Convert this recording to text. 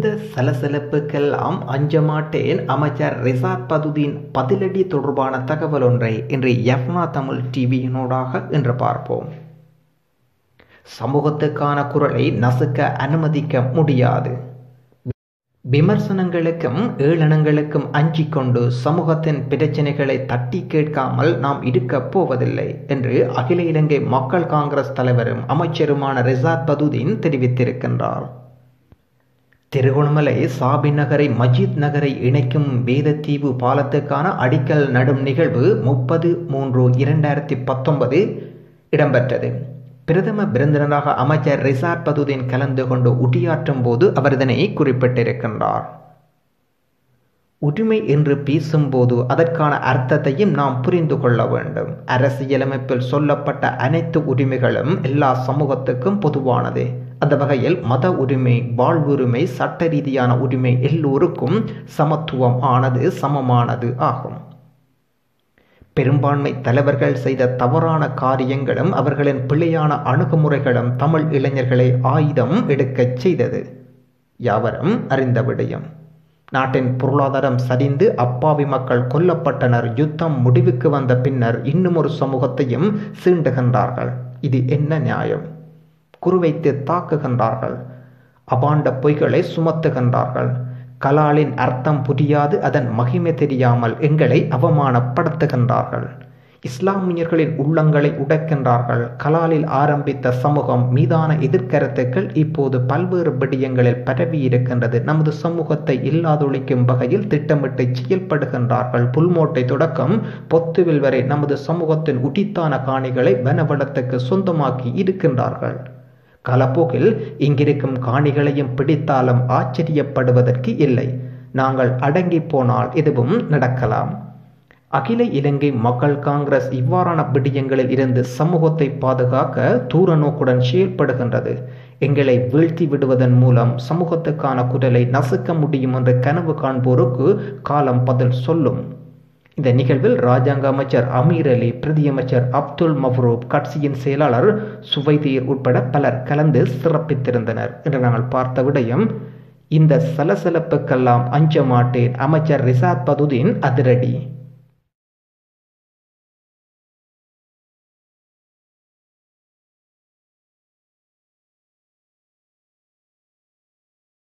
இந்த சலசலப்புக்கெல்லாம் அஞ்ச மாட்டேன் அமைச்சர் ரிசாத் பதுதீன் பதிலடி தொடர்பான தகவல் ஒன்றை இன்று யஃப்னா தமிழ் டிவியினூடாக இன்று பார்ப்போம். சமூகத்துக்கான குரலை நசுக்க அனுமதிக்க முடியாது. விமர்சனங்களுக்கும் ஏளனங்களுக்கும் அஞ்சிக் கொண்டு சமூகத்தின் பிரச்சனைகளை தட்டி கேட்காமல் நாம் இருக்கப் போவதில்லை என்று அகில இலங்கை மக்கள் காங்கிரஸ் தலைவரும் அமைச்சருமான ரிசாத் பதுதீன் தெரிவித்திருக்கின்றார். திருகோணமலை சாபி நகரை மஜித் நகரை இணைக்கும் வேதத்தீவு பாலத்துக்கான அடிக்கல் நடும் நிகழ்வு முப்பது மூன்று இரண்டாயிரத்தி பத்தொன்பது இடம்பெற்றது. பிரதம விருந்தினராக அமைச்சர் ரிசார்ட் பதுதீன் கலந்து கொண்டு உட்டியாற்றும் போது அவர் இதனை குறிப்பிட்டிருக்கின்றார். உரிமை என்று பேசும்போது அதற்கான அர்த்தத்தையும் நாம் புரிந்து கொள்ள வேண்டும். அரசியலமைப்பில் சொல்லப்பட்ட அனைத்து உரிமைகளும் எல்லா சமூகத்துக்கும் பொதுவானதே. அந்த வகையில் மத உரிமை வாழ்வுரிமை சட்ட ரீதியான உரிமை எல்லோருக்கும் சமத்துவம் ஆனது சமமானது ஆகும். பெரும்பான்மை தலைவர்கள் செய்த தவறான காரியங்களும் அவர்களின் பிழையான அணுகுமுறைகளும் தமிழ் இளைஞர்களை ஆயுதம் எடுக்கச் செய்தது. யாவரும் அறிந்த விடயம். நாட்டின் பொருளாதாரம் சரிந்து அப்பாவி மக்கள் கொல்லப்பட்டனர். யுத்தம் முடிவுக்கு வந்த பின்னர் இன்னும் ஒரு சமூகத்தையும் சீண்டுகின்றார்கள். இது என்ன நியாயம்? குறிவைத்து தாக்குகின்றார்கள். அபாண்ட பொய்களை சுமத்துகின்றார்கள். கலாலின் அர்த்தம் புரியாது அதன் மகிமை தெரியாமல் எங்களை அவமானப்படுத்துகின்றார்கள். இஸ்லாமியர்களின் உள்ளங்களை உடைக்கின்றார்கள். கலாலில் ஆரம்பித்த சமூகம் மீதான எதிர்கருத்துக்கள் இப்போது பல்வேறு விடயங்களில் பரவி இருக்கின்றது நமது சமூகத்தை இல்லாதொழிக்கும் வகையில் திட்டமிட்டு செயல்படுகின்றார்கள். புல்மோட்டை தொடக்கம் பொத்துவில் வரை நமது சமூகத்தின் உடித்தான காணிகளை வனவளத்துக்கு சொந்தமாக்கி இருக்கின்றார்கள். கலப்போகில் இங்கிருக்கும் காணிகளையும் பிடித்தாலும் ஆச்சரியப்படுவதற்கு இல்லை. நாங்கள் அடங்கி போனால் எதுவும் நடக்கலாம். அகில இலங்கை மக்கள் காங்கிரஸ் இவ்வாறான விடயங்களில் இருந்து சமூகத்தை பாதுகாக்க தூர நோக்குடன் செயல்படுகின்றது. எங்களை வீழ்த்தி விடுவதன் மூலம் சமூகத்துக்கான குரலை நசுக்க முடியும் என்று கனவு காண்போருக்கு காலம் பதில் சொல்லும். இந்த நிகழ்வில் ராஜாங்க அமைச்சர் அமீர் அலி பிரதியமைச்சர் அப்துல் மஃப்ரூப் கட்சியின் செயலாளர் சுவைதீர் உட்பட பலர் கலந்து சிறப்பித்திருந்தனர் என்று நாங்கள் பார்த்த விடயம் இந்த சலசலப்புக்கெல்லாம் அஞ்ச மாட்டேன் அமைச்சர் ரிசாத் பதுதீன் அதிரடி.